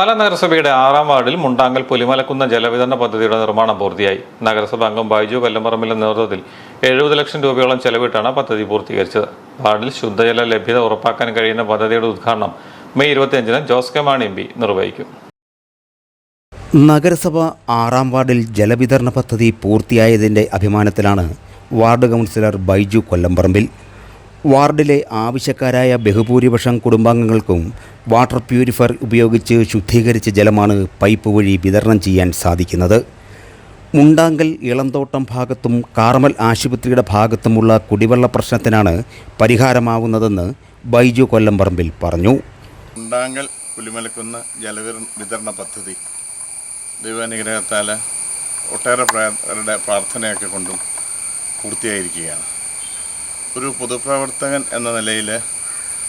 പാലാ നഗരസഭയുടെ ആറാം വാർഡിൽ മുണ്ടാങ്കൽ പുലിമലക്കുന്ന ജലവിതരണ പദ്ധതിയുടെ നിർമ്മാണം പൂർത്തിയായി. നഗരസഭ അംഗം ബൈജു കല്ലമ്പറമ്പിലെ നേതൃത്വത്തിൽ എഴുപത് ലക്ഷം രൂപയോളം ചെലവിട്ടാണ് പദ്ധതി പൂർത്തീകരിച്ചത്. വാർഡിൽ ശുദ്ധജല ലഭ്യത ഉറപ്പാക്കാൻ കഴിയുന്ന പദ്ധതിയുടെ ഉദ്ഘാടനം മെയ് ഇരുപത്തിയഞ്ചിന് Jose K Mani M P നിർവഹിക്കും. നഗരസഭ ആറാം വാർഡിൽ ജലവിതരണ പദ്ധതി പൂർത്തിയായതിന്റെ അഭിമാനത്തിലാണ് വാർഡ് കൗൺസിലർ ബൈജു കൊല്ലംപറമ്പിൽ വാർഡിലെ ആവശ്യക്കാരായ ബഹുഭൂരിപക്ഷം കുടുംബാംഗങ്ങൾക്കും വാട്ടർ പ്യൂരിഫയർ ഉപയോഗിച്ച് ശുദ്ധീകരിച്ച ജലമാണ് പൈപ്പ് വഴി വിതരണം ചെയ്യാൻ സാധിക്കുന്നത്. മുണ്ടാങ്കൽ ഇളന്തോട്ടം ഭാഗത്തും കാർമൽ ആശുപത്രിയുടെ ഭാഗത്തുമുള്ള കുടിവെള്ള പ്രശ്നത്തിനാണ് പരിഹാരമാവുന്നതെന്ന് ബൈജു കൊല്ലംപറമ്പിൽ പറഞ്ഞു. മുണ്ടാങ്കൽ പുലിമലക്കുന്ന് ജലവിതരണ വിതരണ പദ്ധതി ദൈവാനുഗ്രഹത്താൽ ഒട്ടേറെ പ്രാർത്ഥനയൊക്കെ കൊണ്ടും പൂർത്തിയായിരിക്കുകയാണ്. ഒരു പൊതുപ്രവർത്തകൻ എന്ന നിലയിൽ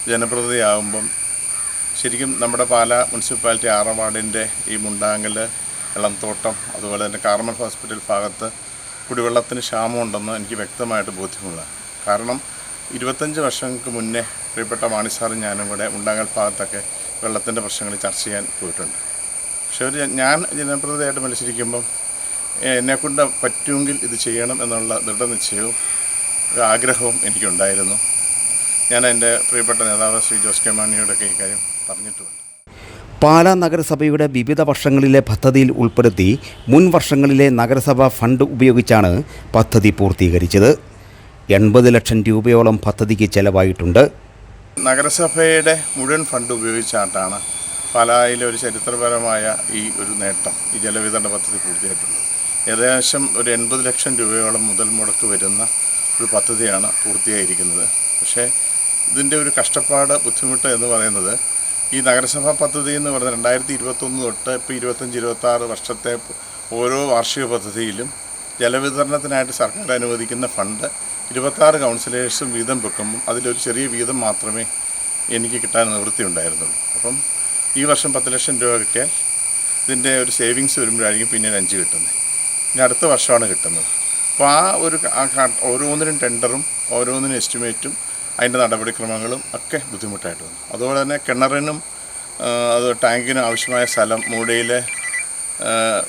ജനപ്രതിനിധിയാകുമ്പം ശരിക്കും നമ്മുടെ പാലാ മുനിസിപ്പാലിറ്റി ആറാം വാർഡിന്റെ ഈ മുണ്ടാങ്കൽ ഇളംതോട്ടം അതുപോലെ തന്നെ കാർമൽ ഹോസ്പിറ്റൽ ഭാഗത്ത് കുടിവെള്ളത്തിന് ക്ഷാമമുണ്ടെന്ന് എനിക്ക് വ്യക്തമായിട്ട് ബോധ്യമുള്ള. കാരണം ഇരുപത്തഞ്ച് വർഷങ്ങൾക്ക് മുന്നേ പ്രിയപ്പെട്ട മാണിസാറും ഞാനും കൂടെ മുണ്ടാങ്കൽ ഭാഗത്തൊക്കെ വെള്ളത്തിന്റെ പ്രശ്നങ്ങൾ ചർച്ച ചെയ്യാൻ പോയിട്ടുണ്ട്. പക്ഷേ ഒരു ഞാൻ ജനപ്രതിനിധിയായിട്ട് മത്സരിക്കുമ്പം എന്നെക്കൊണ്ട് പറ്റുമെങ്കിൽ ഇത് ചെയ്യണം എന്നുള്ള ദൃഢനിശ്ചയവും ഒരു ആഗ്രഹവും എനിക്കുണ്ടായിരുന്നു. ഞാൻ എന്റെ പ്രിയപ്പെട്ട നേതാവ് ശ്രീ ജോസ് കെ മാണിയോടൊക്കെ ഈ കാര്യം പറഞ്ഞിട്ടുണ്ട്. പാലാ നഗരസഭയുടെ വിവിധ വർഷങ്ങളിലെ പദ്ധതിയിൽ ഉൾപ്പെടുത്തി മുൻ വർഷങ്ങളിലെ നഗരസഭാ ഫണ്ട് ഉപയോഗിച്ചാണ് പദ്ധതി പൂർത്തീകരിച്ചത്. എൺപത് ലക്ഷം രൂപയോളം പദ്ധതിക്ക് ചെലവായിട്ടുണ്ട്. നഗരസഭയുടെ മുഴുവൻ ഫണ്ട് ഉപയോഗിച്ചാട്ടാണ് പാലായിലെ ഒരു ചരിത്രപരമായ ഈ ഒരു നേട്ടം ഈ ജലവിതരണ പദ്ധതി പൂർത്തിയായിട്ടുള്ളത്. ഏകദേശം ഒരു എൺപത് ലക്ഷം രൂപയോളം മുതൽ മുടക്ക് വരുന്ന ഒരു പദ്ധതിയാണ് പൂർത്തിയായിരിക്കുന്നത്. പക്ഷേ ഇതിന്റെ ഒരു കഷ്ടപ്പാട് ബുദ്ധിമുട്ട് എന്ന് പറയുന്നത് ഈ നഗരസഭാ പദ്ധതി എന്ന് പറയുന്നത് രണ്ടായിരത്തി ഇരുപത്തൊന്ന് തൊട്ട് ഇപ്പോൾ ഇരുപത്തഞ്ച് ഇരുപത്താറ് വർഷത്തെ ഓരോ വാർഷിക പദ്ധതിയിലും ജലവിതരണത്തിനായിട്ട് സർക്കാർ അനുവദിക്കുന്ന ഫണ്ട് ഇരുപത്താറ് കൗൺസിലേഴ്സും വീതം വെക്കുമ്പം അതിലൊരു ചെറിയ വീതം മാത്രമേ എനിക്ക് കിട്ടാൻ നിവൃത്തി ഉണ്ടായിരുന്നുള്ളൂ. അപ്പം ഈ വർഷം പത്ത് ലക്ഷം രൂപ കിട്ടിയാൽ ഇതിന്റെ ഒരു സേവിങ്സ് വരുമ്പോഴായിരിക്കും പിന്നീട് അഞ്ച് കിട്ടുന്നത്. ഇനി അടുത്ത വർഷമാണ് കിട്ടുന്നത്. അപ്പോൾ ആ ഒരു ഓരോന്നിനും ടെൻഡറും ഓരോന്നിനും എസ്റ്റിമേറ്റും അതിന്റെ നടപടിക്രമങ്ങളും ഒക്കെ ബുദ്ധിമുട്ടായിട്ട് വന്നു. അതുപോലെ തന്നെ കിണറിനും അത് ടാങ്കിന് ആവശ്യമായ സ്ഥലം മൂടയിലെ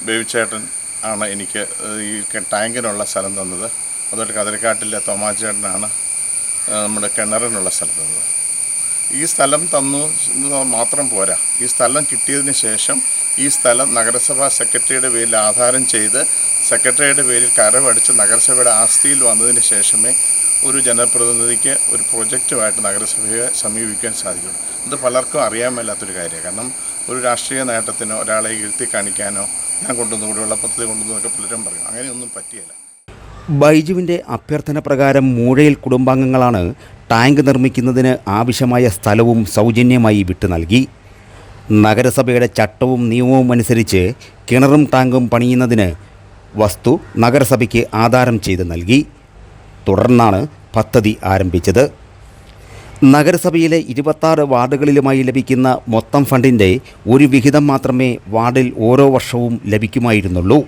ബേബിച്ചേട്ടൻ ആണ് എനിക്ക് ഈ ടാങ്കിനുള്ള സ്ഥലം തന്നത്. അതുപോലെ കതിരക്കാട്ടിലെ തോമാച്ചേട്ടനാണ് നമ്മുടെ കിണറിനുള്ള സ്ഥലം തന്നത്. ഈ സ്ഥലം തന്നു മാത്രം പോരാ. ഈ സ്ഥലം കിട്ടിയതിന് ശേഷം ഈ സ്ഥലം നഗരസഭാ സെക്രട്ടറിയുടെ പേരിൽ ആധാരം ചെയ്ത് സെക്രട്ടറിയുടെ പേരിൽ കരമടിച്ച് നഗരസഭയുടെ ആസ്തിയിൽ വന്നതിന് ശേഷമേ ഒരു ജനപ്രതിനിധിക്ക് ഒരു പ്രൊജക്റ്റുമായിട്ട് നഗരസഭയെ സമീപിക്കാൻ സാധിക്കുള്ളൂ ഇത് പലർക്കും അറിയാൻ മേലാത്തൊരു കാര്യമാണ്. കാരണം ഒരു രാഷ്ട്രീയ നേട്ടത്തിനോ ഒരാളെ ഇരുത്തി കാണിക്കാനോ ഞാൻ കൊണ്ടുവന്നു കൂടെയുള്ള പദ്ധതി കൊണ്ടുവന്നൊക്കെ പലരും പറയും. അങ്ങനെയൊന്നും പറ്റിയല്ല. ബൈജുവിന്റെ അഭ്യർത്ഥന പ്രകാരം മൂഴയിൽ കുടുംബാംഗങ്ങളാണ് ടാങ്ക് നിർമ്മിക്കുന്നതിന് ആവശ്യമായ സ്ഥലവും സൗജന്യമായി വിട്ടു നൽകി. നഗരസഭയുടെ ചട്ടവും നിയമവും അനുസരിച്ച് കിണറും ടാങ്കും പണിയുന്നതിന് വസ്തു നഗരസഭയ്ക്ക് ആധാരം ചെയ്ത് നൽകി. തുടർന്നാണ് പദ്ധതി ആരംഭിച്ചത്. നഗരസഭയിലെ ഇരുപത്താറ് വാർഡുകളിലുമായി ലഭിക്കുന്ന മൊത്തം ഫണ്ടിന്റെ ഒരു വിഹിതം മാത്രമേ വാർഡിൽ ഓരോ വർഷവും ലഭിക്കുമായിരുന്നുള്ളൂ.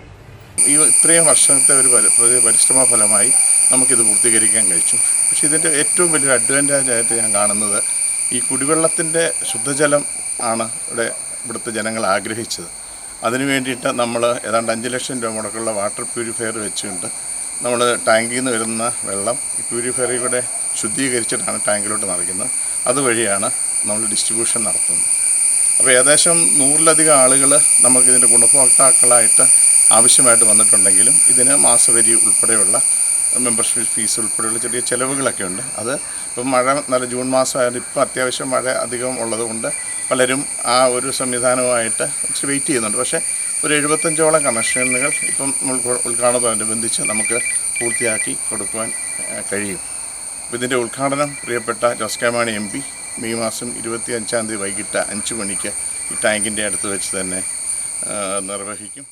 ഈ ഇത്രയും വർഷത്തെ ഒരു പരി- പരി- പരിശ്രമ ഫലമായി നമുക്കിത് പൂർത്തീകരിക്കാൻ കഴിച്ചു. പക്ഷേ ഇതിന്റെ ഏറ്റവും വലിയൊരു അഡ്വാന്റേജ് ആയിട്ട് ഞാൻ കാണുന്നത് ഈ കുടിവെള്ളത്തിന്റെ ശുദ്ധജലം ആണ് ഇവിടെ ഇവിടുത്തെ ജനങ്ങൾ ആഗ്രഹിച്ചത്. അതിനു വേണ്ടിയിട്ട് നമ്മൾ ഏതാണ്ട് അഞ്ച് ലക്ഷം രൂപ മുടക്കുള്ള വാട്ടർ പ്യൂരിഫയർ വെച്ചുകൊണ്ട് നമ്മൾ ടാങ്കിൽ നിന്ന് വരുന്ന വെള്ളം ഈ പ്യൂരിഫയറി കൂടെ ശുദ്ധീകരിച്ചിട്ടാണ് ടാങ്കിലോട്ട് നിറയ്ക്കുന്നത്. അതുവഴിയാണ് നമ്മൾ ഡിസ്ട്രിബ്യൂഷൻ നടത്തുന്നത്. അപ്പോൾ ഏകദേശം നൂറിലധികം ആളുകൾ നമുക്കിതിന്റെ ഗുണഭോക്താക്കളായിട്ട് ആവശ്യമായിട്ട് വന്നിട്ടുണ്ടെങ്കിലും ഇതിന് മാസവരി ഉൾപ്പെടെയുള്ള മെമ്പർഷിപ്പ് ഫീസ് ഉൾപ്പെടെയുള്ള ചെറിയ ചിലവുകളൊക്കെ ഉണ്ട്. അത് ഇപ്പം മഴ നല്ല ജൂൺ മാസമായാലും ഇപ്പം അത്യാവശ്യം മഴ അധികം ഉള്ളതുകൊണ്ട് പലരും ആ ഒരു സംവിധാനവുമായിട്ട് ഇച്ചിരി വെയിറ്റ് ചെയ്യുന്നുണ്ട്. പക്ഷേ ഒരു എഴുപത്തഞ്ചോളം കണക്ഷനുകൾ ഇപ്പം ഉദ്ഘാടനത്തോടനുബന്ധിച്ച് നമുക്ക് പൂർത്തിയാക്കി കൊടുക്കുവാൻ കഴിയും. അപ്പോൾ ഇതിന്റെ ഉദ്ഘാടനം പ്രിയപ്പെട്ട Jose K Mani M P May മാസം ഇരുപത്തി അഞ്ചാം തീയതി വൈകിട്ട് അഞ്ച് മണിക്ക് ഈ ടാങ്കിന്റെ അടുത്ത് വെച്ച് തന്നെ നിർവഹിക്കും.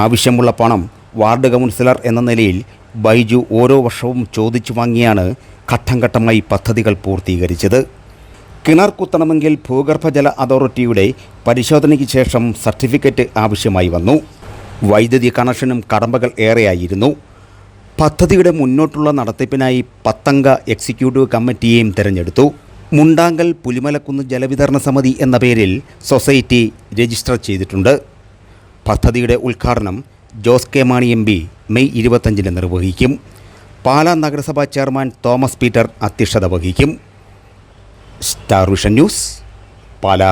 ആവശ്യമുള്ള പണം വാർഡ് കൗൺസിലർ എന്ന നിലയിൽ ബൈജു ഓരോ വർഷവും ചോദിച്ചു വാങ്ങിയാണ് ഘട്ടം ഘട്ടമായി പദ്ധതികൾ പൂർത്തീകരിച്ചത്. കിണർ കുത്തണമെങ്കിൽ ഭൂഗർഭജല അതോറിറ്റിയുടെ പരിശോധനയ്ക്ക് ശേഷം സർട്ടിഫിക്കറ്റ് ആവശ്യമായി വന്നു. വൈദ്യുതി കണക്ഷനും കടമ്പകൾ ഏറെയായിരുന്നു. പദ്ധതിയുടെ മുന്നോട്ടുള്ള നടത്തിപ്പിനായി പത്തംഗ എക്സിക്യൂട്ടീവ് കമ്മിറ്റിയെയും തിരഞ്ഞെടുത്തു. മുണ്ടാങ്കൽ പുലിമലക്കുന്ന് ജലവിതരണ സമിതി എന്ന പേരിൽ സൊസൈറ്റി രജിസ്റ്റർ ചെയ്തിട്ടുണ്ട്. പദ്ധതിയുടെ ഉദ്ഘാടനം Jose K Mani M P May ഇരുപത്തഞ്ചിന് നിർവഹിക്കും. പാലാ നഗരസഭാ ചെയർമാൻ തോമസ് പീറ്റർ അധ്യക്ഷത വഹിക്കും. Star Vision News Pala.